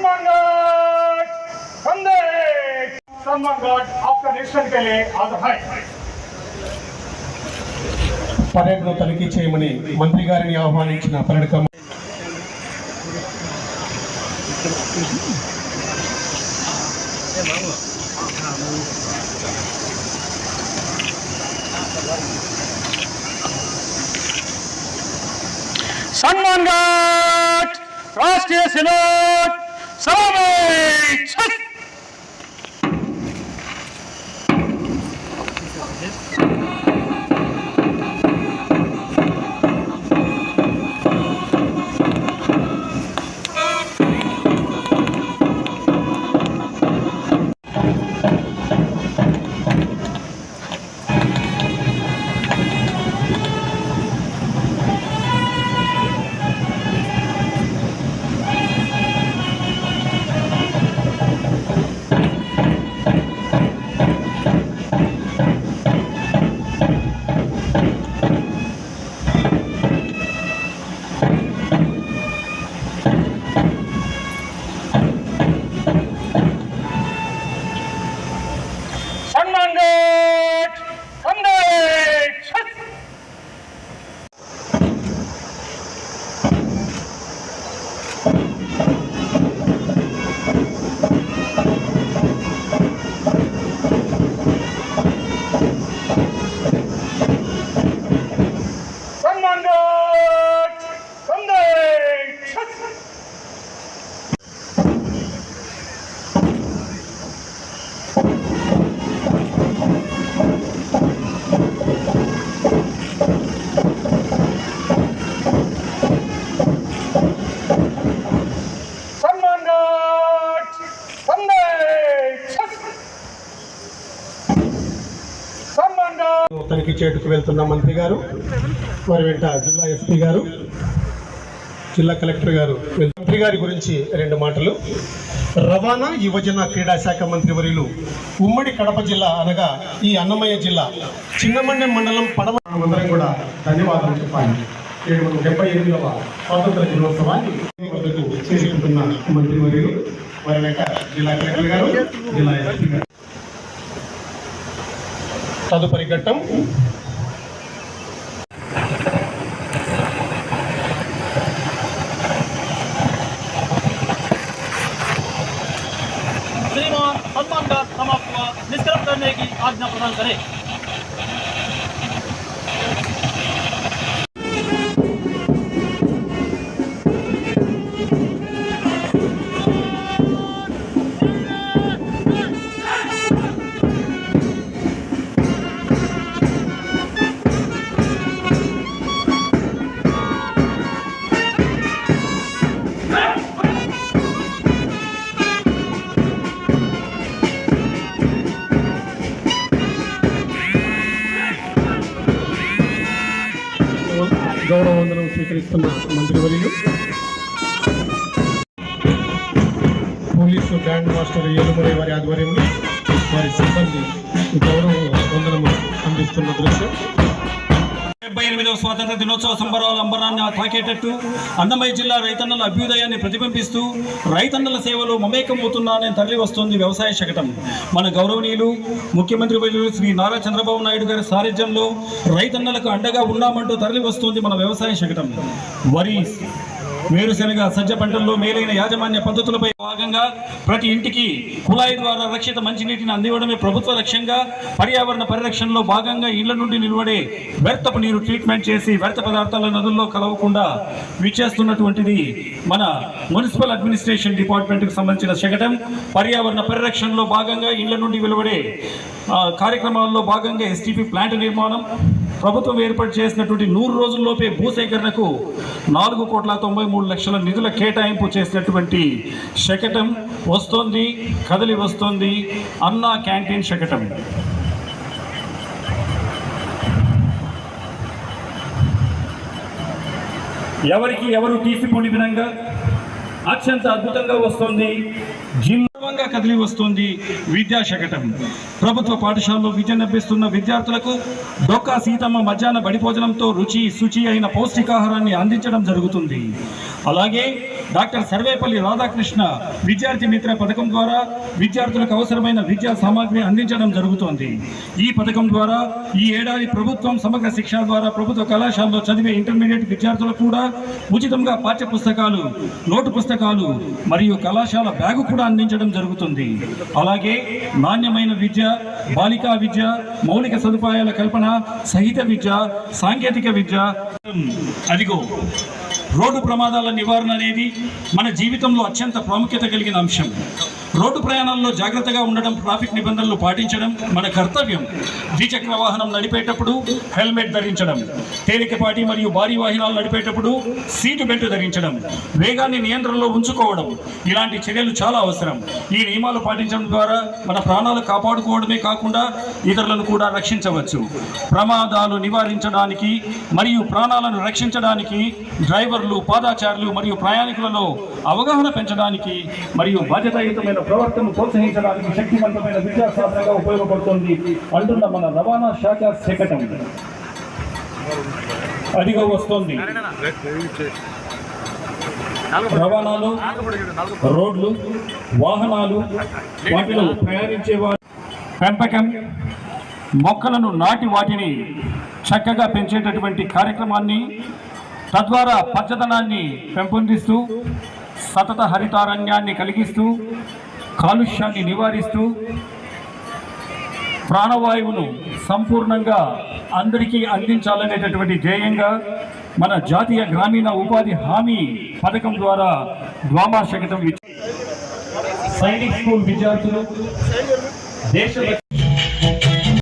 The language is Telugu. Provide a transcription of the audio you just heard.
सम्मान गार्ड कंधे सम्मान गार्ड आपका निरीक्षण के लिए आज है పర్యటన తనిఖీ చేయమని మంత్రి గారిని ఆహ్వానించిన పర్యటక सम्मान गार्ड राष्ट्रीय 사람의 첫 తనిఖీ వెళ్తున్న మంత్రి గారు వారి వెంట జిల్లా ఎస్పీ గారు జిల్లా కలెక్టర్ గారు మంత్రి గారి గురించి రెండు మాటలు. రవాణా యువజన క్రీడా శాఖ మంత్రి వర్యులు ఉమ్మడి కడప జిల్లా అనగా ఈ అన్నమయ్య జిల్లా చిన్నమండెం మండలం పడమ అందరం కూడా ధన్యవాదాలు చెప్పాలి. ఏడు వందల డెబ్బై ఎనిమిదవ స్వాతంత్ర దినోత్సవాన్ని చేసుకుంటున్న మంత్రి వర్యులు వారి వెంట జిల్లా కలెక్టర్ గారు జిల్లా ఎస్పీ గారు. తదుపరి ఘట్టం का समाप्त हुआ निष्क्रम करने की आज्ञा प्रदान करें। గౌరవ వందనం స్వీకరిస్తున్న మంత్రివర్యులు పోలీసు బ్యాండ్ మాస్టర్ ఏలుమూరి వారి ఆధ్వర్యంలో వారి సిబ్బంది గౌరవ వందనము అందిస్తున్న దృశ్యం. డెబ్బై ఎనిమిదవ స్వాతంత్ర దినోత్సవ సంబరాల అంబరాన్ని తాకేటట్టు అన్నమయ్య జిల్లా రైతన్నల అభ్యుదయాన్ని ప్రతిబింబిస్తూ రైతన్నల సేవలు మమేకమవుతున్నానని తరలి వస్తుంది వ్యవసాయ శకటం. మన గౌరవనీయులు ముఖ్యమంత్రి వర్యులు శ్రీ నారా చంద్రబాబు నాయుడు గారి సారథ్యంలో రైతన్నలకు అండగా ఉన్నామంటూ తరలి వస్తుంది మన వ్యవసాయ శకటం. వరి వేరుశెనగ సజ్జ పంటల్లో మేలైన యాజమాన్య పద్ధతులపై భాగంగా ప్రతి ఇంటికి కుళాయి ద్వారా రక్షిత మంచినీటిని అందివ్వడమే ప్రభుత్వ లక్ష్యంగా పర్యావరణ పరిరక్షణలో భాగంగా ఇళ్ళ నుండి నిలబడే వ్యర్థపు నీరు ట్రీట్మెంట్ చేసి వ్యర్థ పదార్థాల నదుల్లో కలవకుండా విచ్చేస్తున్నటువంటిది మన మున్సిపల్ అడ్మినిస్ట్రేషన్ డిపార్ట్మెంట్కి సంబంధించిన శకటం. పర్యావరణ పరిరక్షణలో భాగంగా ఇళ్ళ నుండి వెలువడే కార్యక్రమాల్లో భాగంగా ఎస్టీపీ ప్లాంట్ నిర్మాణం ప్రభుత్వం ఏర్పాటు చేసినటువంటి నూరు రోజుల్లోపే భూసేకరణకు నాలుగు కోట్ల తొంభై మూడు లక్షల నిధుల కేటాయింపు చేసినటువంటి శకటం వస్తోంది కదలి వస్తోంది అన్నా క్యాంటీన్ శకటం. ఎవరికి ఎవరు తీసిపోని విధంగా అత్యంత అద్భుతంగా వస్తుంది. జిల్లాగా కదిలి వస్తుంది విద్యా శకటం ప్రభుత్వ పాఠశాలలో విద్యనభ్యస్తున్న విద్యార్థులకు డొక్కా సీతమ్మ మధ్యాహ్న బడి భోజనంతో రుచి శుచి అయిన పౌష్టికాహారాన్ని అందించడం జరుగుతుంది. అలాగే డాక్టర్ సర్వేపల్లి రాధాకృష్ణ విద్యార్థి మిత్ర పథకం ద్వారా విద్యార్థులకు అవసరమైన విద్యా సామాగ్రి అందించడం జరుగుతోంది. ఈ పథకం ద్వారా ఈ ఏడాది ప్రభుత్వం సమగ్ర శిక్ష ద్వారా ప్రభుత్వ కళాశాలలో చదివే ఇంటర్మీడియట్ విద్యార్థులకు కూడా ఉచితంగా పాఠ్య పుస్తకాలు నోటు పుస్తకాలు మరియు కళాశాల బ్యాగు కూడా అందించడం జరుగుతుంది. అలాగే నాణ్యమైన విద్య బాలికా విద్య మౌలిక సదుపాయాల కల్పన సహిత విద్య సాంకేతిక విద్య అదిగో రోడ్డు ప్రమాదాల నివారణ అనేది మన జీవితంలో అత్యంత ప్రాముఖ్యత కలిగిన అంశం. రోడ్డు ప్రయాణంలో జాగ్రత్తగా ఉండడం ట్రాఫిక్ నిబంధనలు పాటించడం మన కర్తవ్యం. ద్విచక్ర వాహనం నడిపేటప్పుడు హెల్మెట్ ధరించడం తేలికపాటి మరియు భారీ వాహనాలు నడిపేటప్పుడు సీటు బెల్ట్ ధరించడం వేగాన్ని నియంత్రణలో ఉంచుకోవడం ఇలాంటి చర్యలు చాలా అవసరం. ఈ నియమాలు పాటించడం ద్వారా మన ప్రాణాలు కాపాడుకోవడమే కాకుండా ఇతరులను కూడా రక్షించవచ్చు. ప్రమాదాలు నివారించడానికి మరియు ప్రాణాలను రక్షించడానికి డ్రైవర్ డ్రైవర్లు పాదాచారులు మరియు ప్రయాణికులలో అవగాహన పెంచడానికి మరియు బాధ్యతాయుతమైన ప్రవర్తనను ప్రోత్సహించడానికి శక్తివంతమైన విద్యా సాధనగా ఉపయోగపడుతుంది అంటున్న మన రవాణా శాఖ శకటం అదిగా వస్తోంది. రవాణాలు రోడ్లు వాహనాలు వాటిలో ప్రయాణించే వారు పెంపకం మొక్కలను నాటి వాటిని చక్కగా పెంచేటటువంటి కార్యక్రమాన్ని తద్వారా పచ్చదనాన్ని పెంపొందిస్తూ సతత హరితారణ్యాన్ని కలిగిస్తూ కాలుష్యాన్ని నివారిస్తూ ప్రాణవాయువును సంపూర్ణంగా అందరికీ అందించాలనేటటువంటి ధ్యేయంగా మన జాతీయ గ్రామీణ ఉపాధి హామీ పథకం ద్వారా ద్వామా శకటం సైనిక్ స్కూల్ విద్యార్థులు దేశ